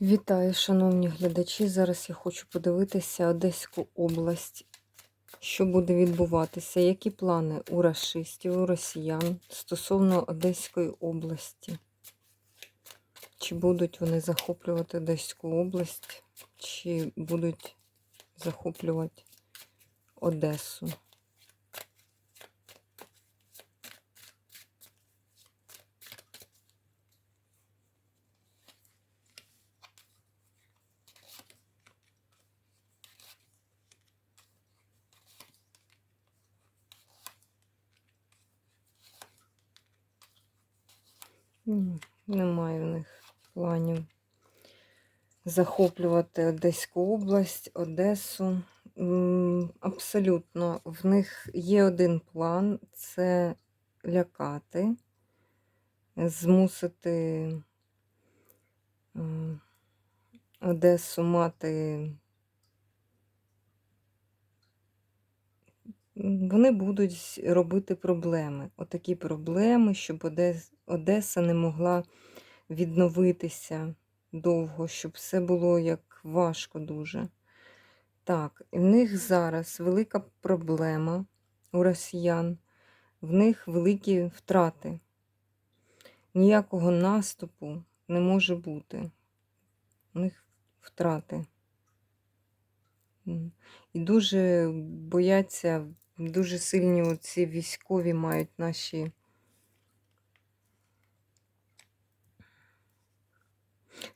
Вітаю, шановні глядачі. Зараз я хочу подивитися Одеську область. Що буде відбуватися? Які плани у расистів, у росіян стосовно Одеської області? Чи будуть вони захоплювати Одеську область, чи будуть захоплювати Одесу? Ні, Немає в них планів захоплювати Одеську область, Одесу. Абсолютно, в них є один план це лякати, змусити Одесу мати. Вони будуть робити проблеми. Отакі проблеми, щоб Одес- Одеса не могла відновитися довго, щоб все було як важко дуже. Так, і в них зараз велика проблема у росіян, в них великі втрати. Ніякого наступу не може бути. У них втрати. І дуже бояться, дуже сильні ці військові мають наші.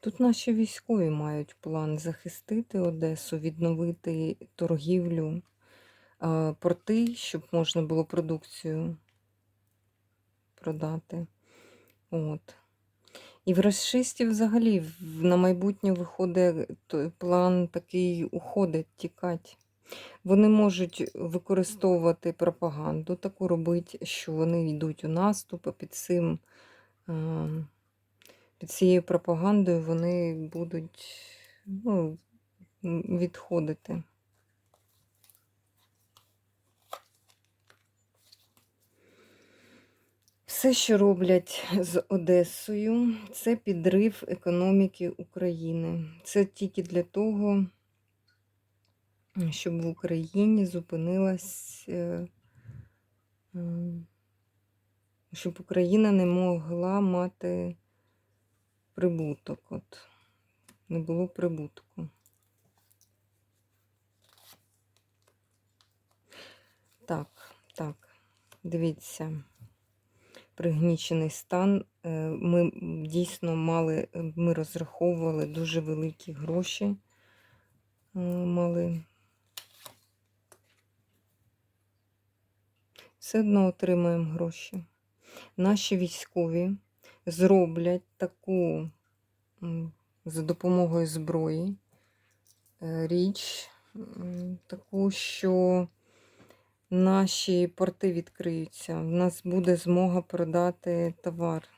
Тут наші військові мають план захистити Одесу, відновити торгівлю, порти, щоб можна було продукцію продати. От. І в расистів взагалі на майбутнє виходить той план такий уходить, тікати. Вони можуть використовувати пропаганду, таку робити, що вони йдуть у наступ, а під цим, під цією пропагандою вони будуть ну, відходити. Все, що роблять з Одесою, це підрив економіки України. Це тільки для того, щоб в Україні зупинилась, е, щоб Україна не могла мати прибуток. От. Не було прибутку. Так, так, дивіться пригнічений стан. Е, Ми дійсно мали, ми розраховували дуже великі гроші. е, Мали. Все одно отримаємо гроші. Наші військові зроблять таку за допомогою зброї е, річ, таку, що наші порти відкриються. В нас буде змога продати товар,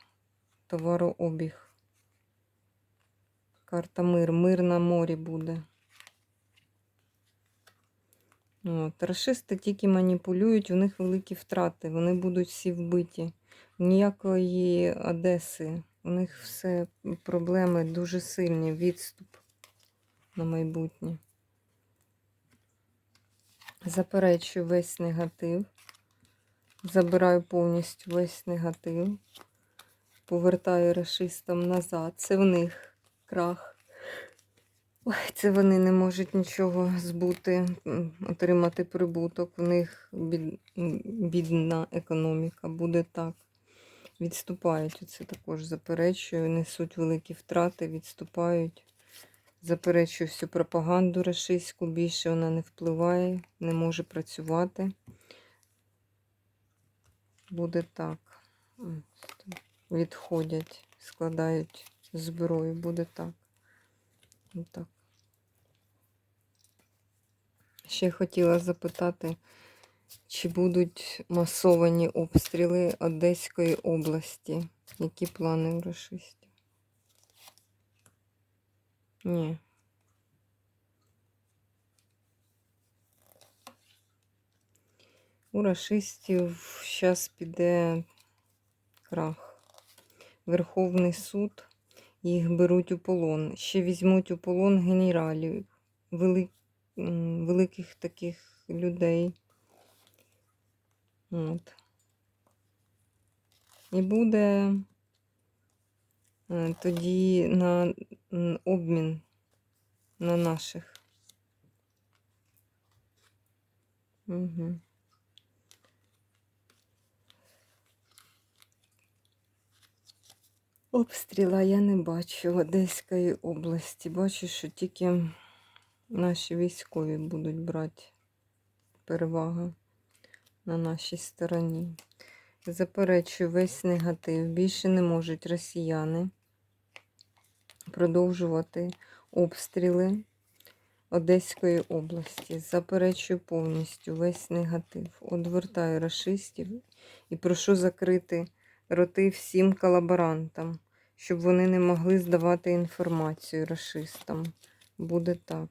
товарообіг. Карта мир. Мир на морі буде. От. Рашисти тільки маніпулюють, у них великі втрати. Вони будуть всі вбиті. Ніякої Одеси. У них все проблеми дуже сильні. Відступ на майбутнє. Заперечую весь негатив. Забираю повністю весь негатив. Повертаю расистам назад. Це в них крах. Ой, це вони не можуть нічого збути, отримати прибуток. В них бід... бідна економіка буде так. Відступають. Оце також заперечую. Несуть великі втрати, відступають. Заперечую всю пропаганду рашистську, більше вона не впливає, не може працювати. Буде так. Відходять, складають зброю, буде так. Отак. Ще хотіла запитати, чи будуть масовані обстріли Одеської області? Які плани у рашистів? Ні. У рашистів зараз піде крах. Верховний суд їх беруть у полон. Ще візьмуть у полон генералів, вели, м, великих таких людей. От. І буде е, тоді на обмін на наших. Угу. Обстріла я не бачу Одеської області. Бачу, що тільки наші військові будуть брати перевагу на нашій стороні. Заперечую весь негатив. Більше не можуть росіяни продовжувати обстріли Одеської області. Заперечую повністю весь негатив. Одвертаю расистів і прошу закрити роти всім колаборантам, щоб вони не могли здавати інформацію расистам. Буде так.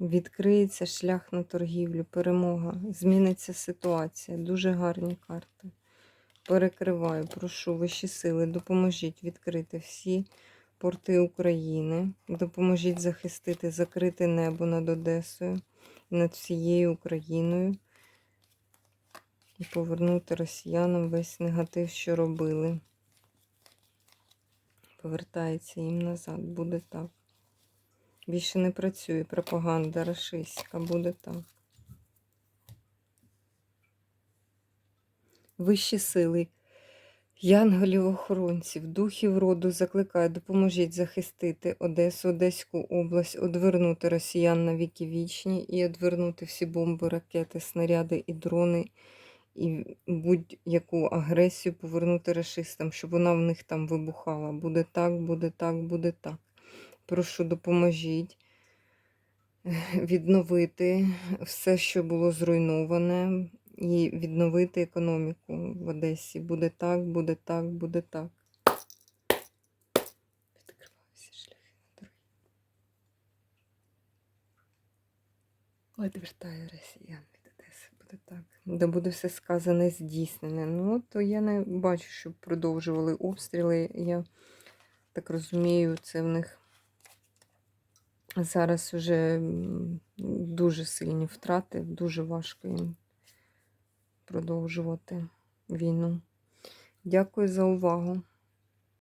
Відкриється шлях на торгівлю, перемога, зміниться ситуація. Дуже гарні карти. Перекриваю, прошу вищі сили, допоможіть відкрити всі порти України. Допоможіть захистити, закрити небо над Одесою, над всією Україною. І повернути росіянам весь негатив, що робили. Повертається їм назад. Буде так. Більше не працює пропаганда рашистська, буде так. Вищі сили, янголів-охоронців, духів роду закликаю, допоможіть захистити Одесу, Одеську область, одвернути росіян на віки вічні і одвернути всі бомби, ракети, снаряди і дрони, і будь-яку агресію повернути рашистам, щоб вона в них там вибухала. Буде так, буде так, буде так. Прошу, допоможіть відновити все, що було зруйноване, і відновити економіку в Одесі. Буде так, буде так, буде так. Відкриваюся шляхи на дорогі. Одвертаю росіян від Одеси. Буде так. Де буде все сказане, здійснене. Ну, то я не бачу, щоб продовжували обстріли. Я так розумію, це в них. Зараз вже дуже сильні втрати, дуже важко їм продовжувати війну. Дякую за увагу.